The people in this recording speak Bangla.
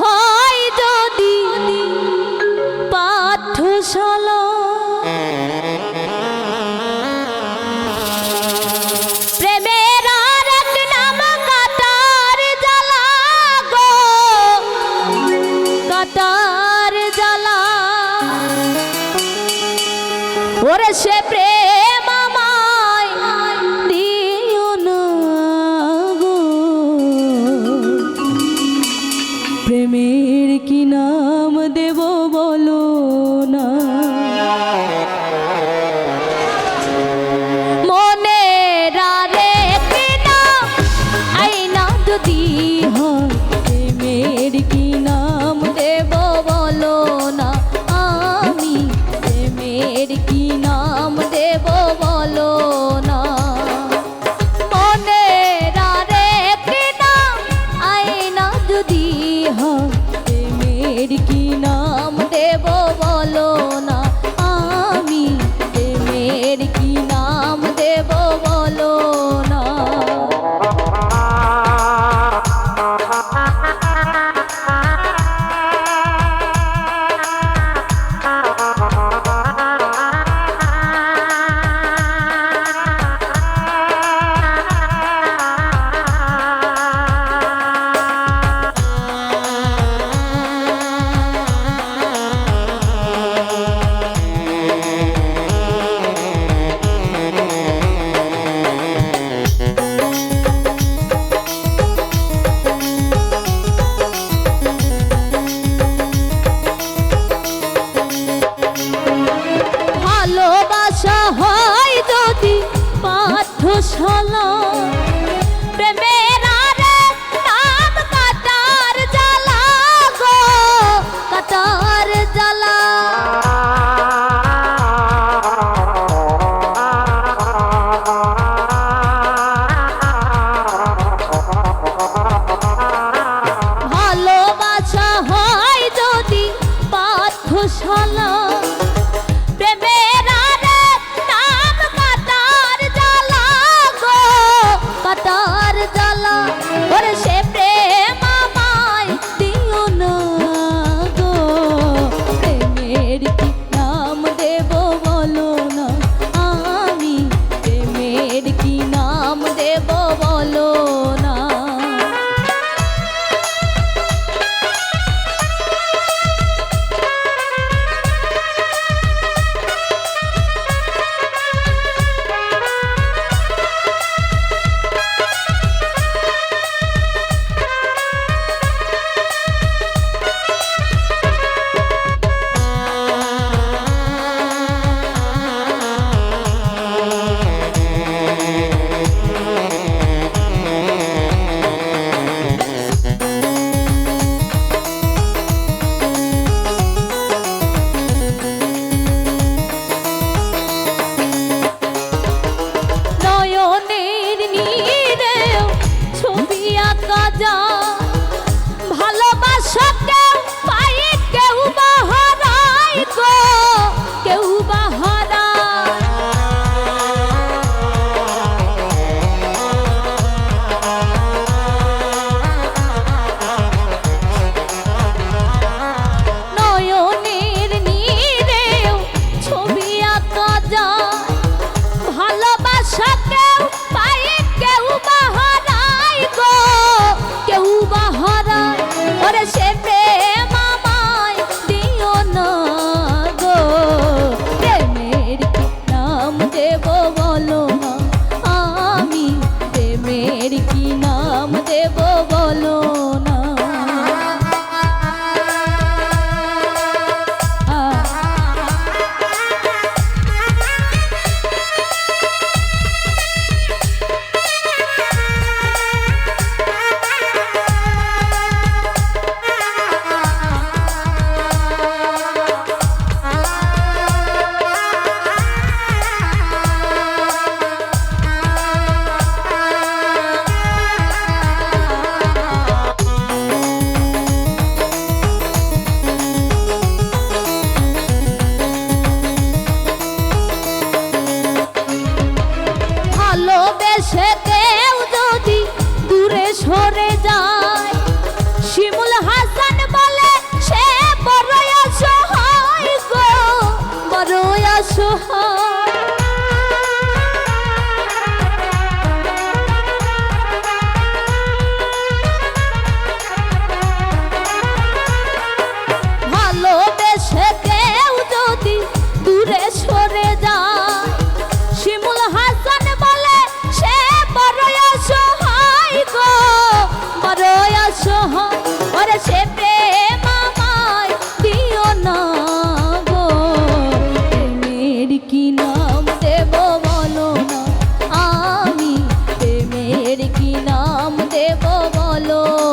হয় যদি পাঠশালা। সে প্রেম কাজা ভালোবেসে কেউ যদি দূরে সরে যায়, শিমুল হাসান বলে সে বড় অসহায় গো বড় অসহায়। Hello.